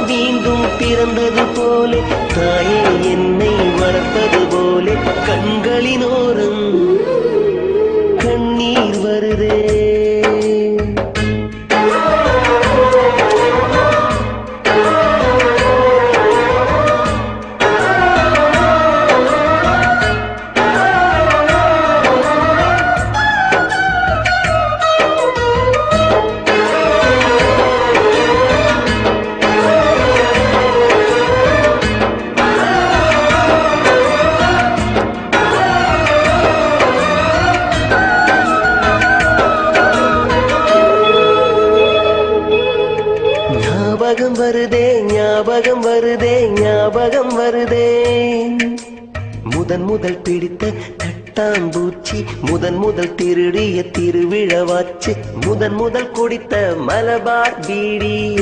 மீண்டும் பிறந்தது போலே. தாயே என்னை வளர்த்தது போலே. கண்களினோரம் கண்ணீர் வருதே. ஞாபகம் வருதே ஞாபகம் வருதே ஞாபகம் வருதே. முதன் முதல் பிடித்த தட்டாம்பூச்சி முதன் முதல் திருடிய திருவிழவாச்சு முதன் முதல் குடித்த மலபார் பீடி.